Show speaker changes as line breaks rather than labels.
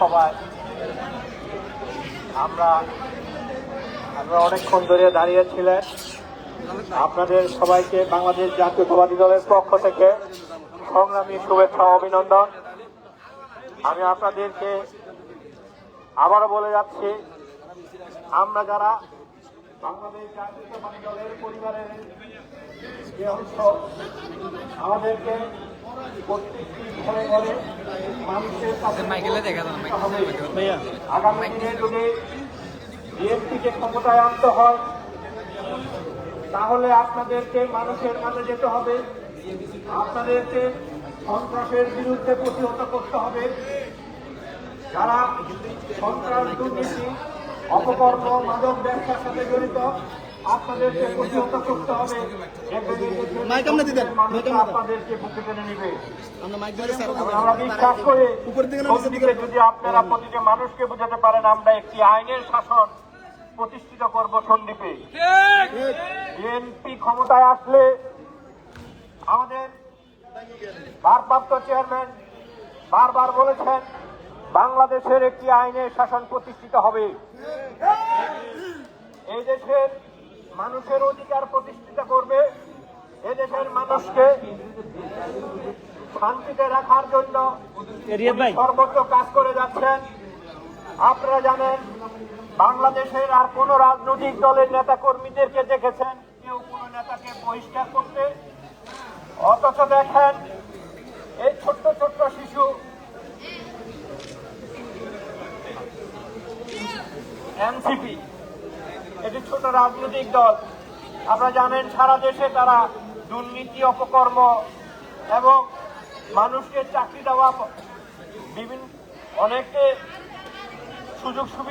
সবাই। আমরা আমরা অনেকক্ষণ ধরে দাঁড়িয়েছিলেন আপনাদের সবাইকে বাংলাদেশ জাতীয় জাতীয়তাবাদী দলের পক্ষ থেকে সংগ্রামী শুভেচ্ছা অভিনন্দন। আমি আপনাদেরকে আবারও বলে যাচ্ছি, আমরা যারা বাংলাদেশ জাতীয়তাবাদী দলের পরিবারের আমাদেরকে প্রত্যেকটি ঘরে ঘরে মানুষের কাছে
মাইকেলে দেখা যাবে।
হবে। আগামী দিনে যদি বিএনপিকে ক্ষমতায় আনতে হয় তাহলে আপনাদেরকে মানুষের মাঝে যেতে হবে। আপনাদেরকে সন্ত্রাসের বিরুদ্ধে প্রতিহত করতে হবে। যারা সন্ত্রাস দুর্নীতি অপকর্ম মাদক ব্যবসার সাথে জড়িত আপনাদেরকে প্রতিহত করতে হবে। দেখবেন
মাইক আমরা দিতেন,
মানুষ আপনাদেরকে বুকে টেনে নিবে।
আমরা
বিশ্বাস করি যদি আপনারা প্রতিটি মানুষকে বোঝাতে পারেন আমরা একটি আইনের শাসন প্রতিষ্ঠিত করব বিএনপি ক্ষমতায় আসলে আমাদের ভারপ্রাপ্ত চেয়ারম্যান বারবার বলেছেন বাংলাদেশের একটি আইনের শাসন প্রতিষ্ঠিত হবে। এই দেশের মানুষের অধিকার প্রতিষ্ঠিত করবে। এদেশের মানুষকে শান্তিতে রাখার জন্য সর্বোচ্চ কাজ করে যাচ্ছেন। আপনারা জানেন বাংলাদেশের আর কোন রাজনৈতিক দলের নেতা কর্মীদেরকে দেখেছেন? কেউ কোন নেতাকে বহিষ্কার করতে। অথচ দেখেন এই ছোট্ট ছোট্ট শিশু এনসিপি এটি ছোট রাজনৈতিক দল। আপনারা জানেন, সারা দেশে তারা দুর্নীতি, অপকর্ম এবং মানুষকে চাকরি দেওয়া বিভিন্ন অনেকে সুযোগ সুবিধা